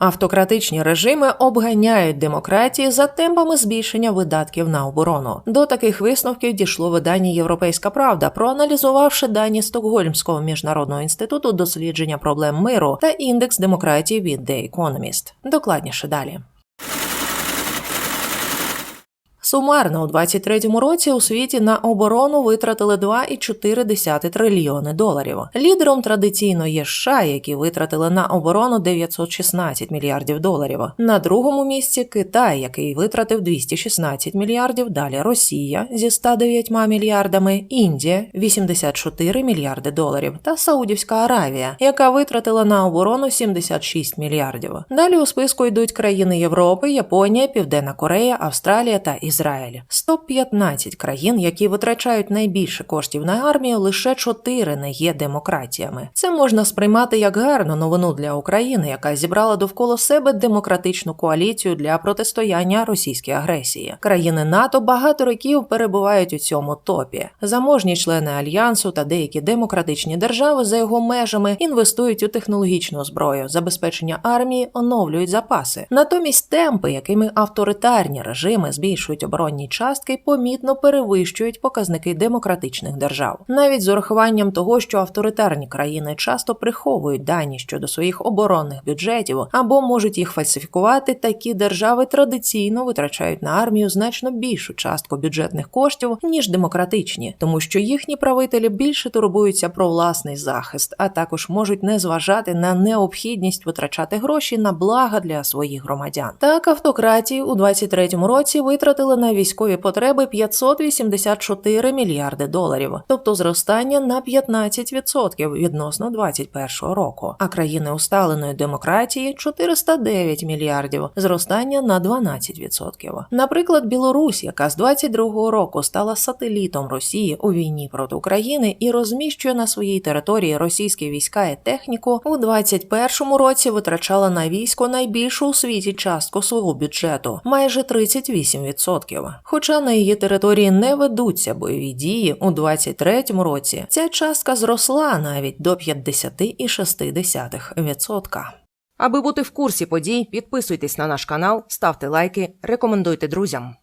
Автократичні режими обганяють демократії за темпами збільшення видатків на оборону. До таких висновків дійшло видання Європейська Правда, проаналізувавши дані Стокгольмського міжнародного інституту дослідження проблем миру та індекс демократії від The Economist. Докладніше далі. Сумарно у 2023 році у світі на оборону витратили 2,4 трильйони доларів. Лідером традиційно є США, які витратили на оборону 916 мільярдів доларів. На другому місці Китай, який витратив 216 мільярдів. Далі Росія зі 109 мільярдами, Індія 84 мільярди доларів та Саудівська Аравія, яка витратила на оборону 76 мільярдів. Далі у списку йдуть країни Європи, Японія, Південна Корея, Австралія та Ізраїль. З топ-15 країн, які витрачають найбільше коштів на армію, лише 4 не є демократіями. Це можна сприймати як гарну новину для України, яка зібрала довкола себе демократичну коаліцію для протистояння російській агресії. Країни НАТО багато років перебувають у цьому топі. Заможні члени альянсу та деякі демократичні держави за його межами інвестують у технологічну зброю, забезпечення армії, оновлюють запаси. Натомість темпи, якими авторитарні режими збільшують оборонні частки, помітно перевищують показники демократичних держав, навіть з урахуванням того, що авторитарні країни часто приховують дані щодо своїх оборонних бюджетів або можуть їх фальсифікувати. Такі держави традиційно витрачають на армію значно більшу частку бюджетних коштів ніж демократичні, тому що їхні правителі більше турбуються про власний захист, а також можуть не зважати на необхідність витрачати гроші на блага для своїх громадян. Так автократії у 23-му році витратили на військові потреби 584 мільярди доларів, тобто зростання на 15% відносно 21 року. А країни усталеної демократії 409 мільярдів, зростання на 12%. Наприклад, Білорусь, яка з 22 року стала сателітом Росії у війні проти України і розміщує на своїй території російські війська і техніку, у 21 році витрачала на військо найбільшу у світі частку свого бюджету майже 38%. Хоча на її території не ведуться бойові дії у 23-му році, ця частка зросла навіть до 50,6%. Аби бути в курсі подій, підписуйтесь на наш канал, ставте лайки, рекомендуйте друзям.